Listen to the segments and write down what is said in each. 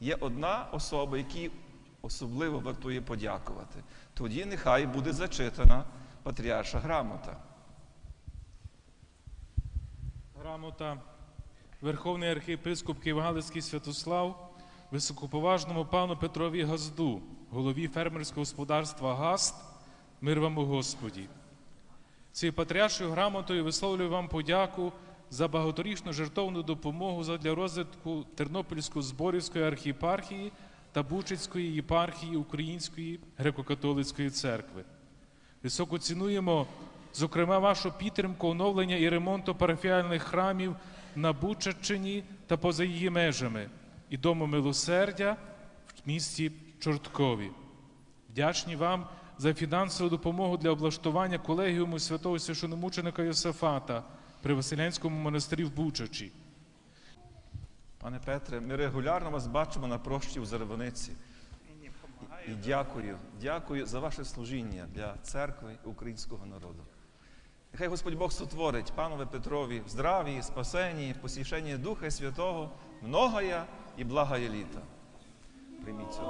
є одна особа, якій особливо вартує подякувати. Тоді нехай буде зачитана патріарша грамота. Грамота Верховний архієпископ Києво-Галицький Святослав, високоповажному пану Петрові Газду, голові фермерського господарства Гаст, мир вам у Господі. Цією патріаршою грамотою висловлюю вам подяку за багаторічну жертовну допомогу задля розвитку Тернопільської зборівської архієпархії та Бучицької єпархії Української греко-католицької церкви. Високо цінуємо, зокрема, вашу підтримку оновлення і ремонту парафіальних храмів на Бучаччині та поза її межами і Дому милосердя в місті Чорткові. Вдячні вам за фінансову допомогу для облаштування колегіуму святого священомученика Йосифата при Василянському монастирі в Бучачі. Пане Петре, ми регулярно вас бачимо на прощі в Зарваниці. І дякую, дякую за ваше служіння для церкви українського народу. Нехай Господь Бог сотворить панове Петрові в здравії, спасенні, посішенні Духа Святого, многая і благая літа. Прийміть цю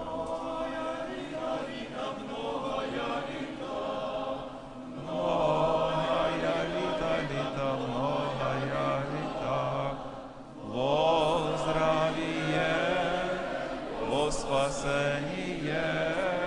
błogosławieni jest.